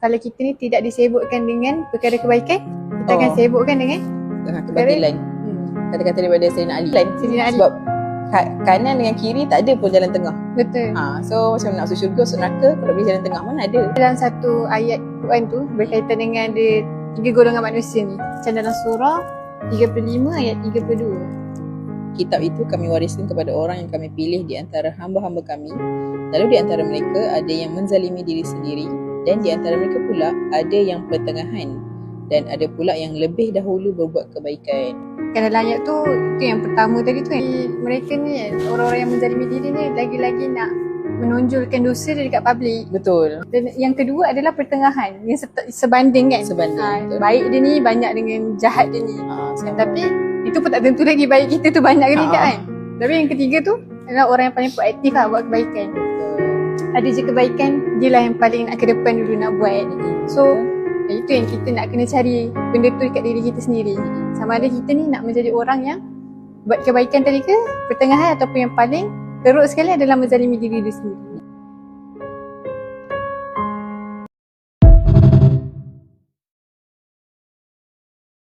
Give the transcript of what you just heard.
kalau kita ni tidak disibukkan dengan perkara kebaikan, kita akan Oh. sibukkan dengan Dengan kebatilan. hmm, Kata-kata daripada Sayyidina Ali. Sayyidina Ali. Sebab ka- kanan dengan kiri tak ada pun jalan tengah. betul. Ha, so macam nak masuk syurga, masuk neraka, kalau pergi jalan tengah mana ada. Dalam satu ayat Quran tu berkaitan dengan ada tiga golongan manusia ni. Macam dalam surah 35 ayat 32. Kitab itu kami wariskan kepada orang yang kami pilih di antara hamba-hamba kami. Lalu di antara mereka ada yang menzalimi diri sendiri dan di antara mereka pula ada yang pertengahan dan ada pula yang lebih dahulu berbuat kebaikan. Kan dalam ayat tu, tu yang pertama tadi tu kan. Mereka ni orang-orang yang menzalimi diri ni lagi-lagi nak menonjolkan dosa dia dekat publik. Betul. Dan yang kedua adalah pertengahan yang sebanding kan. Sebanding. Ha, betul. baik dia ni banyak dengan jahat dia ni. Ha, tapi itu pun tak tentu lagi baik kita tu banyak ke Ah. tidak kan. Tapi yang ketiga tu adalah orang yang paling proaktif lah buat kebaikan. Ada je kebaikan, dia lah yang paling nak ke depan dulu nak buat. So, itu yang kita nak kena cari benda tu dekat diri kita sendiri. Sama ada kita ni nak menjadi orang yang buat kebaikan tadi ke, pertengahan ataupun yang paling teruk sekali adalah menzalimi diri dia sendiri.